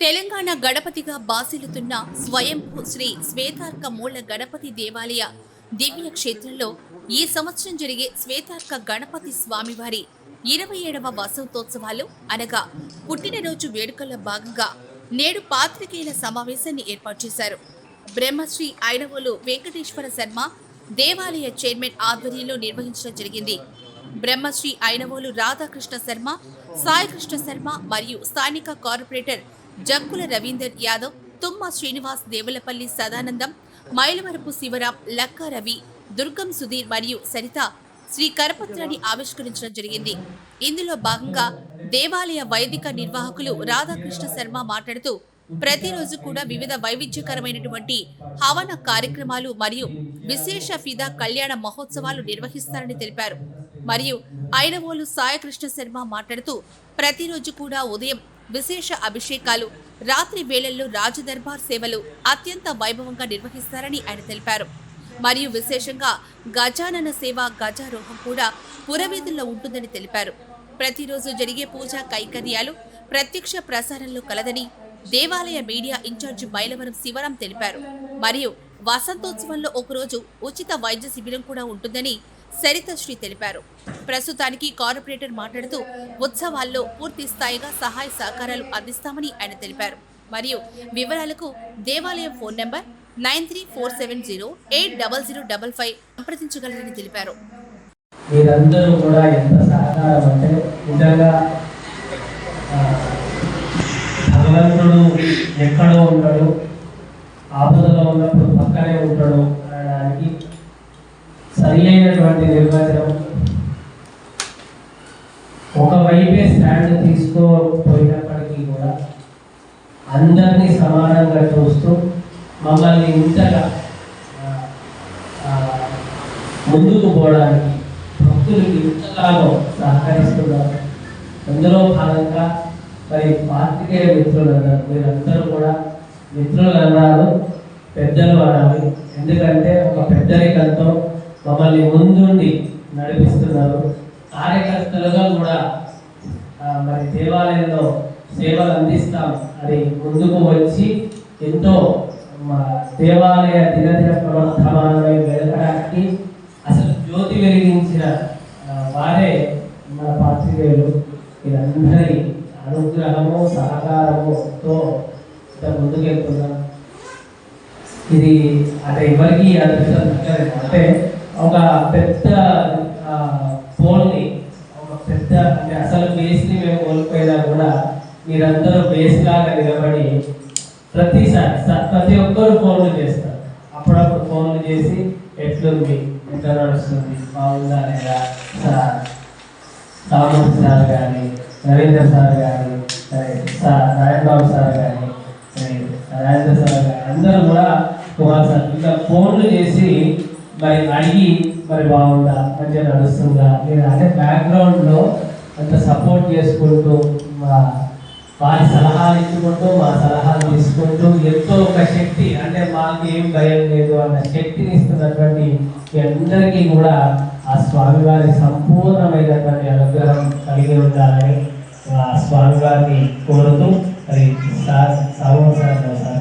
తెలంగాణ గణపతిగా బాసిల్లుతున్న స్వయంభూ శ్రీ శ్వేతార్క మూల గణపతి దేవాలయ దివ్య క్షేత్రంలో ఈ సంవత్సరం జరిగే శ్వేతార్క గణపతి స్వామివారి ఇరవై ఏడవ వసంతోత్సవాలు అనగా పుట్టినరోజు వేడుకల్లో భాగంగా నేడు పాత్రికేయుల సమావేశాన్ని ఏర్పాటు చేశారు. బ్రహ్మశ్రీ ఐనవోలు వెంకటేశ్వర శర్మ దేవాలయ చైర్మన్ ఆధ్వర్యంలో నిర్వహించడం జరిగింది. బ్రహ్మశ్రీ ఐనవోలు రాధాకృష్ణ శర్మ సాయికృష్ణ శర్మ మరియు స్థానిక కార్పొరేటర్ జక్కుల రవీందర్ యాదవ్ తుమ్మ శ్రీనివాస్ దేవులపల్లి సదానందం మైలవరపు శివరాం లక్కా రవి దుర్గం సుధీర్ మరియు సరిత శ్రీ కరపత్రాన్ని ఆవిష్కరించడం జరిగింది. ఇందులో భాగంగా దేవాలయ వైదిక నిర్వాహకులు రాధాకృష్ణ శర్మ మాట్లాడుతూ ప్రతిరోజు కూడా వివిధ వైవిధ్యకరమైనటువంటి హవన కార్యక్రమాలు మరియు విశేష ఫిదా కళ్యాణ మహోత్సవాలు నిర్వహిస్తారని తెలిపారు. మరియు ఐనవోలు సాయకృష్ణ శర్మ మాట్లాడుతూ ప్రతిరోజు కూడా ఉదయం విశేష అభిషేకాలు రాత్రి వేళల్లో రాజదర్బార్ సేవలు అత్యంత వైభవంగా నిర్వహిస్తారని ఆయన తెలిపారు. మరియు విశేషంగా గజానన సేవ గజారోహం కూడా పురవీధుల్లో ఉంటుందని తెలిపారు. ప్రతిరోజు జరిగే పూజా కైకర్యాలు ప్రత్యక్ష ప్రసారంలో కలదని దేవాలయ మీడియా ఇన్ఛార్జి మైలవరం శివరాం తెలిపారు. మరియు వసంతోత్సవంలో ఒకరోజు ఉచిత వైద్య శిబిరం కూడా ఉంటుందని సరితశ్రీ తెలిపారు. ప్రస్తుతానికి కార్పొరేటర్ మాట్లాడుతూ ఉత్సవాల్లో పూర్తి స్థాయిగా సహాయ సహకారాలు అందిస్తామని ఆయన తెలిపారు. మరియు వివరాలకు దేవాలయం phone number nine three four seven zero eight double zero double five సంప్రదించగలరని తెలిపారు. మీరందరూ కూడా ఎంత సహకారం అంటే నిజంగా భగవంతుడు ఎక్కడో ఆపదలో ఉన్నప్పుడు పక్కనే ఉంటాడు. సరి నిర్వచనం. ఒకవైపే స్టాండ్ తీసుకోపోయినప్పటికీ కూడా అందరినీ సమానంగా చూస్తూ మమ్మల్ని ఇంతగా ముందుకు పోవడానికి భక్తులకి ఇంతగానో సహకరిస్తున్నారు. అందులో భాగంగా మరి పాత్రికేయ మిత్రులు అన్నారు మీరందరూ కూడా మిత్రులు అన్నారు పెద్దలు అనాలి. ఎందుకంటే ఒక పెద్దరికంతో మమ్మల్ని ముందుండి నడిపిస్తున్నారు. కార్యకర్తలుగా కూడా మరి దేవాలయంలో సేవలు అందిస్తాం అని ముందుకు వచ్చి ఎంతో మా దేవాలయ దినదిన ప్రవర్తమానమై వెలకడానికి అసలు జ్యోతి వెలిగించిన వారే మన పాత్రికేయులు. వీరందరి అనుగ్రహము సహకారముతో ఇంత ముందుకెళ్తున్నాం. ఇది అంటే ఎవరికి అదృష్టం అంటే ఒక పెద్ద పోల్ని ఒక పెద్ద అంటే అసలు బేస్ని మేము కోల్పోయినా కూడా మీరందరూ బేస్ లాగా నిలబడి ప్రతిసారి స- ప్రతి ఒక్కరు ఫోన్లు చేస్తారు. అప్పుడప్పుడు ఫోన్లు చేసి ఎట్లుంది ఎట్లా నడుస్తుంది బాగుందా లేదా సార్? రామూర్తి సార్ కానీ నరేంద్ర సార్ కానీ సార్ నారాయణ బాబు సార్ కానీ నరేంద్ర సార్ కానీ అందరూ కూడా కుమార్ సార్. ఇంకా ఫోన్లు చేసి మరి అడిగి మరి బాగుందా మంచిగా నడుస్తుందా నేను అంటే బ్యాక్గ్రౌండ్లో అంత సపోర్ట్ చేసుకుంటూ మా వారి సలహాలు ఇచ్చుకుంటూ మా సలహాలు తీసుకుంటూ ఎంతో ఒక శక్తి అంటే మాకు ఏం భయం లేదు అన్న శక్తిని ఇస్తున్నటువంటి అందరికీ కూడా ఆ స్వామివారి సంపూర్ణమైనటువంటి అనుగ్రహం కలిగి ఉండాలని ఆ స్వామివారిని కోరుతూ మరి సార్ సాగు సార్ సార్